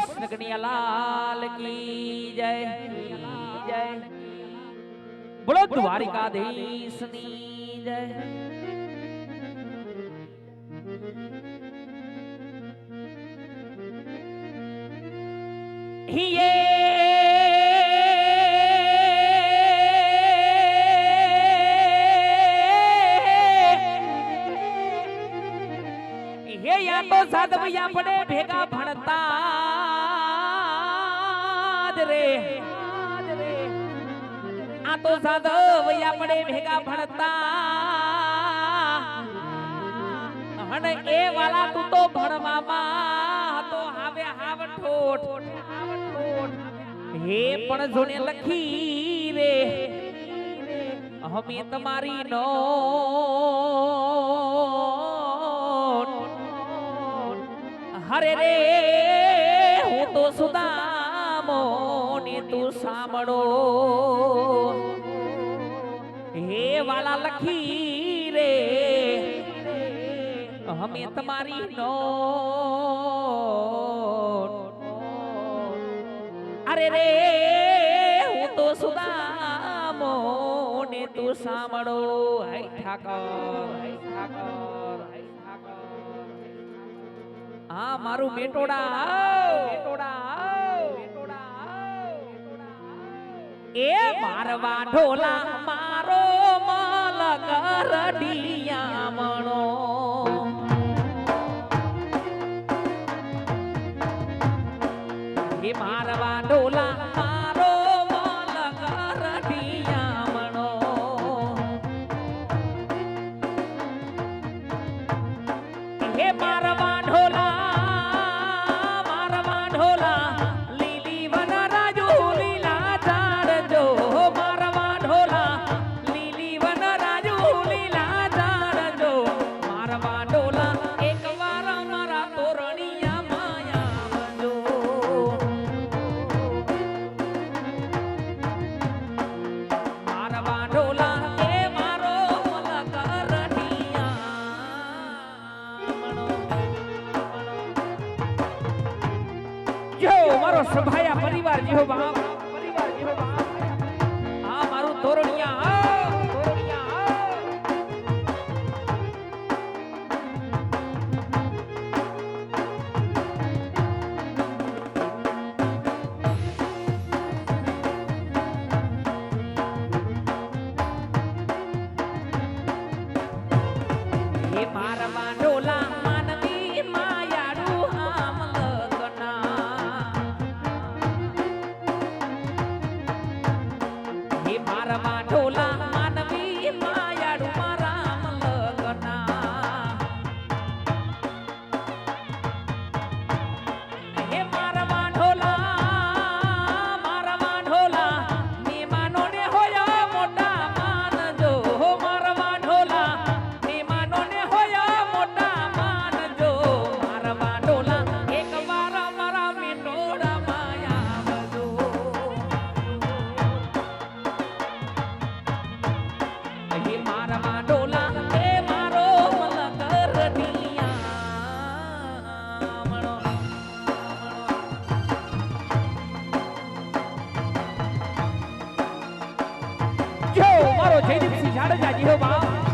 કૃષ્ણ કનૈયા લાલ કી જય જય બોલો દ્વારિકાધીશની જય હે યા તો સાધવયા પડે ભેગા ભણતા આ તો સાધવયા પડે ભેગા ભણતા. અને એ વાલા તું તો ભણવામાં હતો હાવે હાવ ઠોઠ. હે પણ જોને લખી રે. અમે તમારી નો હરે રે, હું તો સુદામો ને તું સાંભળો. હે વાલા લખી રે. અમે તમારી નો અરે રે, હું તો સુદામો ને તું સાંભળો. હૈ ઠાકર હૈ ઠાકર, હૈ હા મારું મેટોડા. આવ. એ મારવા ઢોલા કરડિયા મણો હે મારવા ઢોલા સભાયા પરિવાર જેવો બાપ જયદીપસિંહ જાડેજા જીહો બાપ.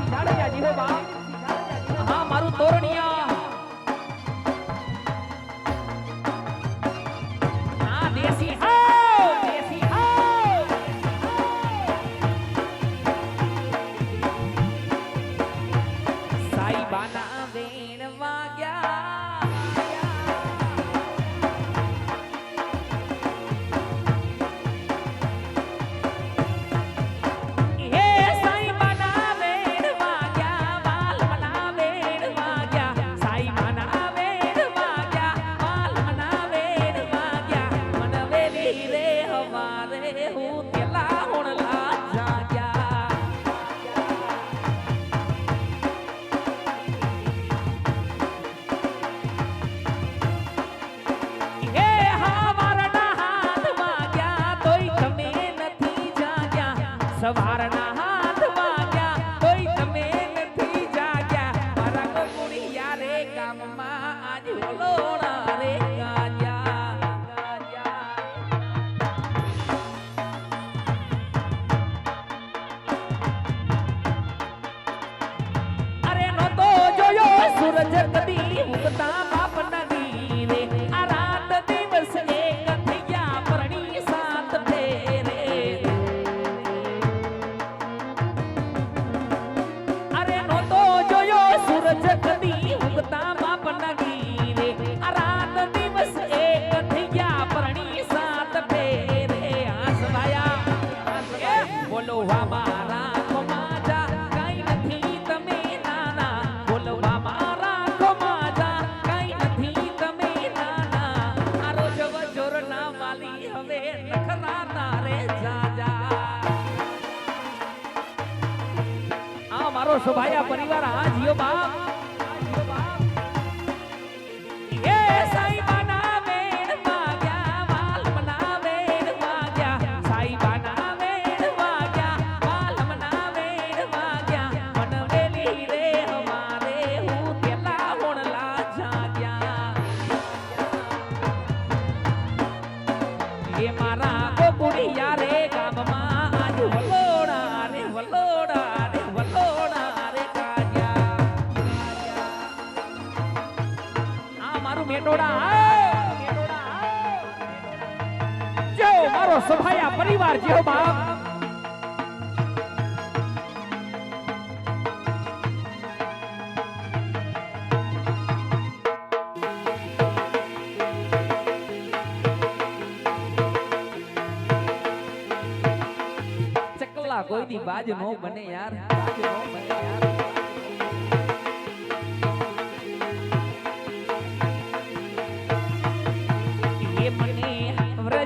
ગામમાં અરે નો તો જોયો સૂરજ શોભાયા પરિવાર હા જીઓ બાપ. મેટોડા મારો સભાયા પરિવાર જેવો બાપ. ચકલા કોઈ દી બાજ નો બને યાર. બાજ નો બને યાર.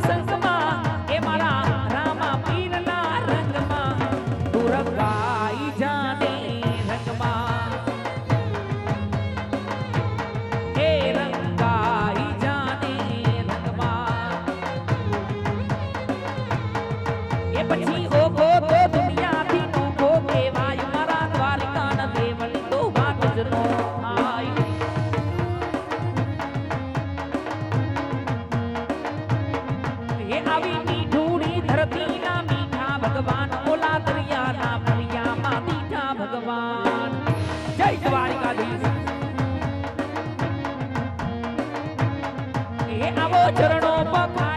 Santo, Santo. આવો ચરણો પખાર